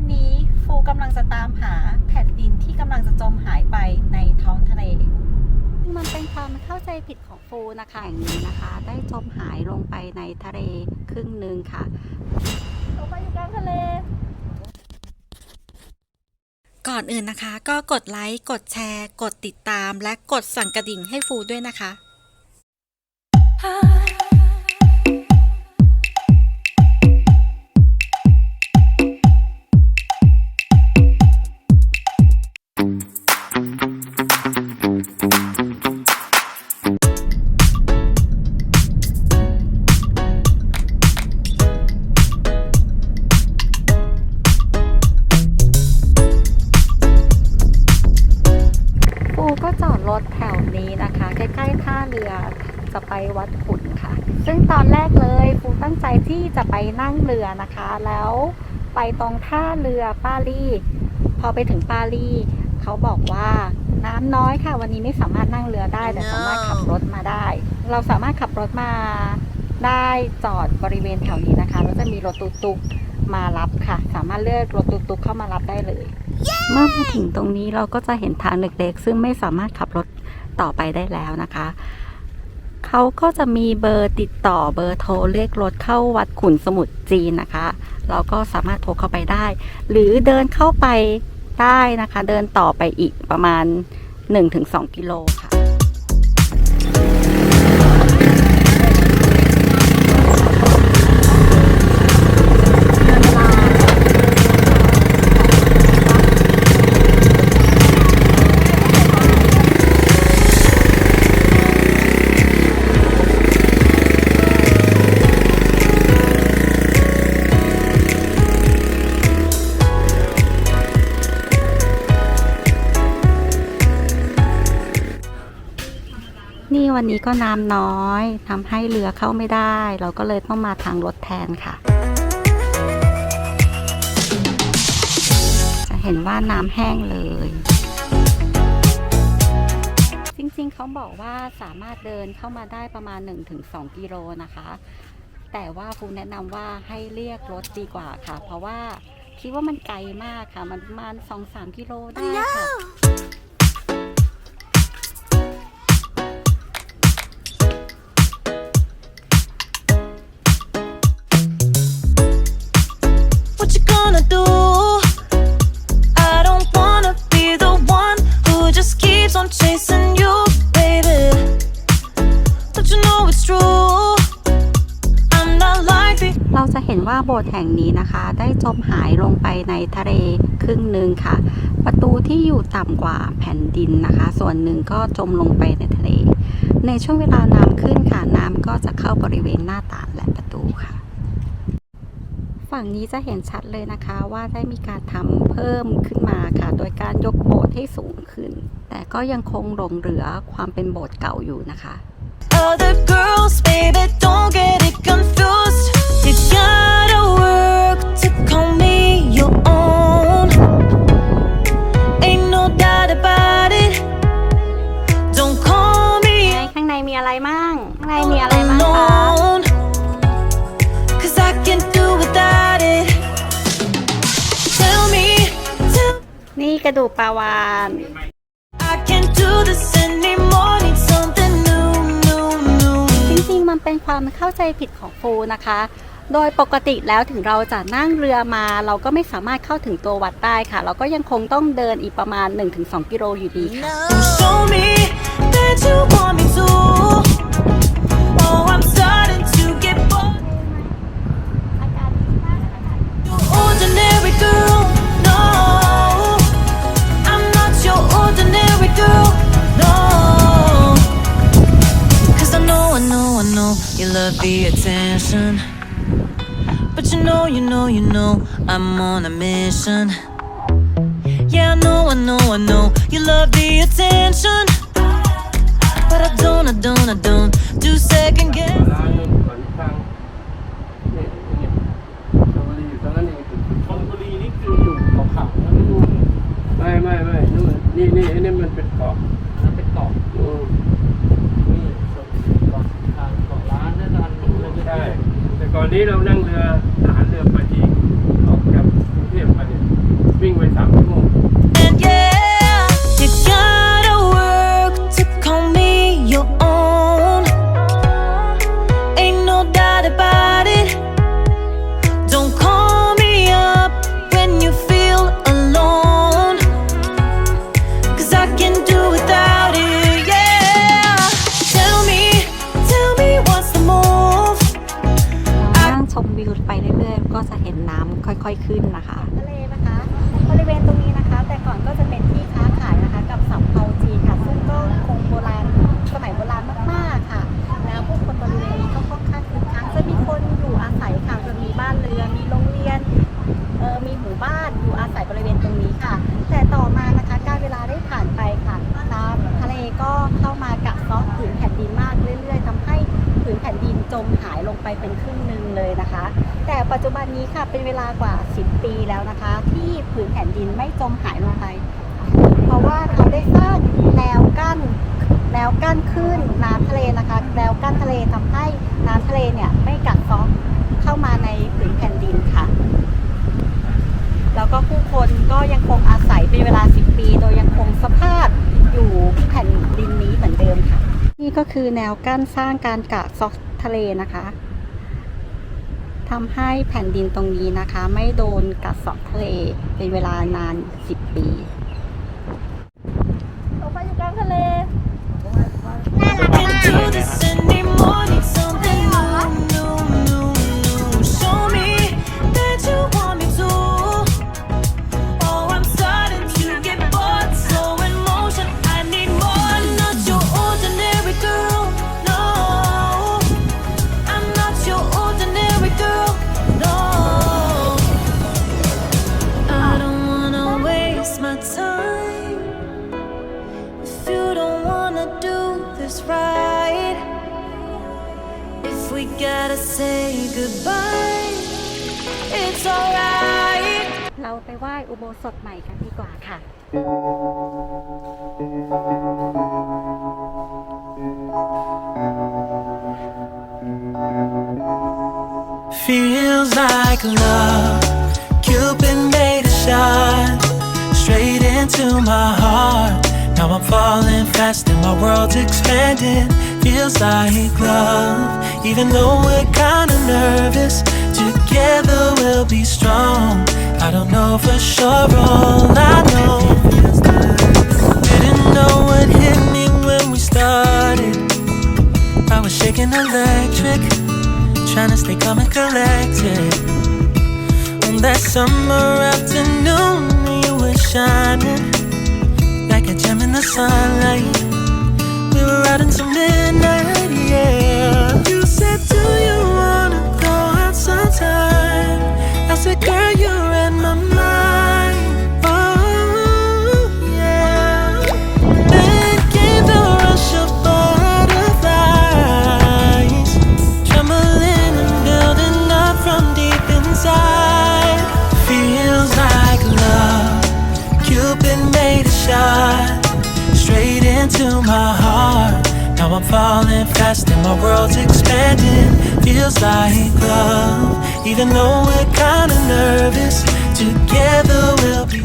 วันนี้ฟูกำลังจะตามหาแผ่นดินที่กำลังจะจมหายไปในท้องทะเล มันเป็นความเข้าใจผิดของฟูนะคะแห่งนี้นะคะ ได้จมหายลงไปในทะเลครึ่งหนึ่งค่ะลงไปอยู่กลางทะเลก่อนอื่นนะคะ ก็กดไลค์ กดแชร์ กดติดตาม และกดสั่นกระดิ่งให้ฟูด้วยนะคะ ก็จอดรถแถวนี้นะคะ ใกล้ๆท่าเรือจะไปวัดขุนค่ะ ซึ่งตอนแรกเลยปูตั้งใจที่จะไปนั่งเรือนะคะ แล้วไปตรงท่าเรือปารีสพอไปถึงปารีสเขาบอกว่าน้ำน้อยค่ะ วันนี้ไม่สามารถนั่งเรือได้ แต่สามารถขับรถมาได้ เราสามารถขับรถมาได้จอดบริเวณแถวนี้นะคะแล้วจะมีรถตุกๆมารับค่ะ สามารถเลือกรถตุกๆเข้ามารับได้เลย เมื่อมาถึงตรงนี้เราก็จะเห็นทางเล็กๆ ซึ่งไม่สามารถขับรถต่อไปได้แล้วนะคะ เขาก็จะมีเบอร์ติดต่อเบอร์โทรเรียกรถเข้าวัดขุนสมุทรจีนนะคะ เราก็สามารถโทรเข้าไปได้ หรือเดินเข้าไปได้นะคะ เดินต่อไปอีกประมาณ 1-2 กิโลค่ะ วันนี้ก็น้ำน้อยทำให้เรือเข้าไม่ได้ เราก็เลยต้องมาทางรถแทนค่ะ จะเห็นว่าน้ำแห้งเลย จริงๆเขาบอกว่าสามารถเดินเข้ามาได้ประมาณ 1-2 กิโลนะคะ แต่ว่าครูแนะนำว่าให้เรียกรถดีกว่าค่ะ เพราะว่าคิดว่ามันไกลมากค่ะ มันประมาณ 2-3 กิโลได้ค่ะ gonna do? I don't wanna be the one who just keeps on chasing you, baby. Don't you know it's true? I'm not like the เราจะเห็นว่าโบสถ์แห่งนี้นะคะ ได้จมหายลงไปในทะเลครึ่งหนึ่งค่ะ ประตูที่อยู่ต่ำกว่าแผ่นดินนะคะ ส่วนหนึ่งก็จมลงไปในทะเล ในช่วงเวลาน้ำขึ้นค่ะน้ำก็จะเข้าบริเวณหน้าต่างและประตูค่ะ ฝั่งนี้จะเห็นชัดเลยนะคะว่าได้มีการทำเพิ่มขึ้นมาค่ะ โดยการยกโบสถ์ให้สูงขึ้น แต่ก็ยังคงหลงเหลือความเป็นโบสถ์เก่าอยู่นะคะ other girls, baby. Don't get it confused. You gotta work to call me ระดูกปลาวาน I can't do this anymore. Need something new, new, new. จริงๆ มันเป็นความเข้าใจผิดของฟูนะคะ โดยปกติแล้วถึงเราจะนั่งเรือมา เราก็ไม่สามารถเข้าถึงตัววัดได้ค่ะ เราก็ยังคงต้องเดินอีกประมาณ 1-2 กิโลอยู่ดีค่ะ I know, I know, you love the attention. But you know, you know, you know, I'm on a mission. Yeah, I know, I know, I know you love the attention. But I don't, I don't, I don't do second guess. อนนี้เรานั่งเรือทหารเรือไปจรุงเทพมาเนี่ จะเห็นน้ำค่อยๆขึ้นนะคะทะเลนะคะบริเวณตรงนี้นะคะ แต่ก่อนก็จะเป็นที่ค้าขายนะคะ กับสัมเภาจีนค่ะซึ่งก็คงโบราณสมัยโบราณมากๆค่ะ แล้วผู้คนบริเวณนี้ก็ค่อนข้างคึกคักจะมีคนอยู่อาศัยค่ะจะมีบ้านเรือนมีโรงเรียนเออมีหมู่บ้านอยู่อาศัยบริเวณตรงนี้ค่ะ แต่ต่อมานะคะการเวลาได้ผ่านไปค่ะน้ำทะเลก็เข้ามากัดเซาะผืนแผ่นดินมากเรื่อย ๆทำให้ผืนแผ่นดินจมหายลงไปเป็นครึ่ง จจุบันนี้ค่ะเป็นเวลากว่า 10 ปีแล้วนะคะ ที่ผืนแผ่นดินไม่จมหายลงไป เพราะว่าเขาได้สร้างแนวกั้นแนวกั้นขึ้นน้ำทะเลนะคะ แนวกั้นทะเลทำให้น้ำทะเลเนี่ยไม่กัดเซาะเข้ามาในผืนแผ่นดินค่ะ แล้วก็ผู้คนก็ยังคงอาศัยเป็นเวลา 10 ปี โดยยังคงสภาพอยู่แผ่นดินนี้เหมือนเดิมค่ะ นี่ก็คือแนวกั้นสร้างการกัดเซาะทะเลนะคะ ทำให้แผ่นดินตรงนี้นะคะ ไม่โดนกัดเซาะทะเลเป็นเวลานาน 10 ปี we gotta say goodbye, it's alright. เราไปไหว้อุโบสถใหม่กันดีกว่าค่ะ Feels like love. Cupid made a shot straight into my heart. Now I'm falling fast and my world's expanding. Feels like love. Even though we're kinda nervous, together we'll be strong. I don't know for sure, all I know. Didn't know what hit me when we started. I was shaking electric trying to stay calm and collected. On that summer afternoon, you were shining like a gem in the sunlight. We were out until midnight, yeah. Cause girl, you're in my mind. Falling fast and my world's expanding. Feels like love. Even though we're kinda nervous, together we'll be